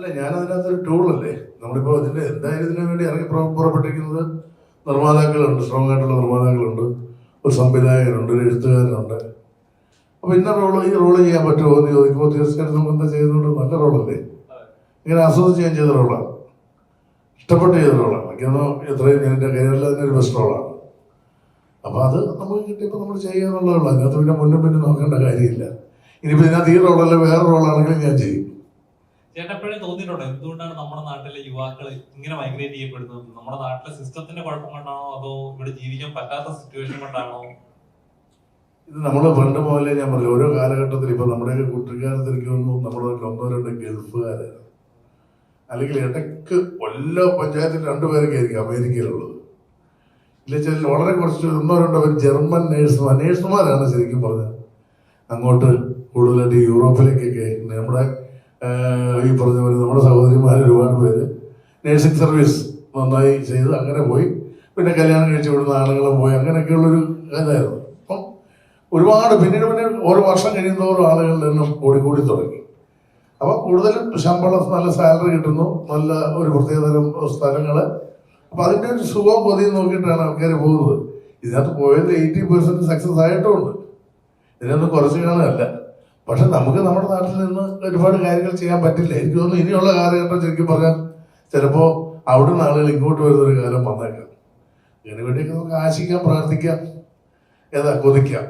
അല്ല ഞാൻ അതിനകത്തൊരു ടൂളല്ലേ? നമ്മളിപ്പോൾ ഇതിന്റെ എന്തായാലും ഇതിനു വേണ്ടി ഇറങ്ങി പുറ- പുറപ്പെട്ടിരിക്കുന്നത് നിർമ്മാതാക്കളുണ്ട് സ്ട്രോങ് ആയിട്ടുള്ള നിർമ്മാതാക്കളുണ്ട് ഒരു സംവിധായകനുണ്ട് ഒരു എഴുത്തുകാരനുണ്ട്. അപ്പൊ ഇന്ന റോൾ ഈ റോൾ ചെയ്യാൻ പറ്റുമോ എന്ന് ചോദിക്കുമ്പോൾ തീർച്ചയായിട്ടും നമുക്ക് എന്താ ചെയ്യുന്നുണ്ട് നല്ല റോളല്ലേ ഇങ്ങനെ ആസ്വദിച്ച് ഞാൻ ചെയ്ത റോളാണ് ഇഷ്ടപ്പെട്ട് ചെയ്ത റോളാണ് എനിക്കൊന്നും എത്രയും ഞാൻ എന്റെ കരിയറിൽ തന്നെ ഒരു ബെസ്റ്റ് റോളാണ് അപ്പൊ അത് നമുക്ക് കിട്ടിയപ്പോൾ നമ്മൾ ചെയ്യാന്നുള്ളതുള്ളൂ അതിനകത്ത് പിന്നെ മുന്നും പിന്നും നോക്കേണ്ട കാര്യമില്ല. ഇനിയിപ്പോൾ ഇതിനകത്ത് ഈ റോളല്ല വേറെ റോളാണെങ്കിലും ഞാൻ ചെയ്യും. ചേട്ടൻ എപ്പോഴും തോന്നിയിട്ടുണ്ടോ. എന്തുകൊണ്ടാണ് നമ്മുടെ നാട്ടിലെ യുവാക്കൾ ഇങ്ങനെ മൈഗ്രേറ്റ് ചെയ്യപ്പെടുന്നത്? നമ്മുടെ നാട്ടിലെ സിസ്റ്റത്തിന്റെ കുഴപ്പം കൊണ്ടാണോ? അതോ ഇവിടെ ജീവിക്കാൻ പറ്റാത്ത സിറ്റുവേഷൻ കൊണ്ടാണോ? ഇത് നമ്മൾ പണ്ട് പോലെ ഞാൻ പറഞ്ഞു ഓരോ കാലഘട്ടത്തിൽ ഇപ്പൊ നമ്മുടെ കുട്ടിക്കാലത്ത് എനിക്ക് നമ്മുടെ ഒന്നോ രണ്ടോ ഗൾഫുകാരാണ് അല്ലെങ്കിൽ ഇടയ്ക്ക് എല്ലാ പഞ്ചായത്തിൽ രണ്ടുപേരൊക്കെ ആയിരിക്കും അമേരിക്കയിലുള്ളത്. ഇല്ല ചില വളരെ കുറച്ച് ഒന്നോ രണ്ടോ പേര് ജർമ്മൻ നേഴ്സുമാർ നേഴ്സുമാരാണ് ശരിക്കും പറഞ്ഞത്. അങ്ങോട്ട് കൂടുതലായിട്ട് യൂറോപ്പിലേക്കൊക്കെ നമ്മുടെ ഈ പറഞ്ഞ പോലെ നമ്മുടെ സഹോദരിമാർ ഒരുപാട് പേര്. നേഴ്സിംഗ് സർവീസ് നന്നായി ചെയ്ത് അങ്ങനെ പോയി. പിന്നെ കല്യാണം കഴിച്ച് വിടുന്ന ആളുകളും പോയി. അങ്ങനെയൊക്കെയുള്ളൊരു ഇതായിരുന്നു. അപ്പം ഒരുപാട് പിന്നീട് പിന്നെ ഓരോ വർഷം കഴിയുന്നതോറും ആളുകളിൽ നിന്നും കൂടിക്കൂടി തുടങ്ങി. അപ്പോൾ കൂടുതലും ശമ്പളം നല്ല സാലറി കിട്ടുന്നു. നല്ല ഒരു പ്രത്യേകതരം സ്ഥലങ്ങൾ അപ്പോൾ അതിന്റെ ഒരു സുഖം കൊതിയും നോക്കിയിട്ടാണ് ആൾക്കാർ പോകുന്നത്. ഇതിനകത്ത് പോയതിൽ എയ്റ്റി പെർസെന്റ് സക്സസ് ആയിട്ടുമുണ്ട്. ഇതിനൊന്നും കുറച്ച് കാണുകയല്ല പക്ഷെ നമുക്ക് നമ്മുടെ നാട്ടിൽ നിന്ന് ഒരുപാട് കാര്യങ്ങൾ ചെയ്യാൻ പറ്റില്ല. എനിക്ക് തോന്നുന്നു ഇനിയുള്ള കാലഘട്ടം ശരിക്കും പറഞ്ഞാൽ ചിലപ്പോൾ അവിടെ നിന്ന് ആളുകൾ ഇങ്ങോട്ട് വരുന്ന ഒരു കാലം വന്നേക്കാം. ഇതിനു വേണ്ടിയൊക്കെ നമുക്ക് ആശിക്കാം പ്രാർത്ഥിക്കാം ഏതാ കൊതിക്കാം.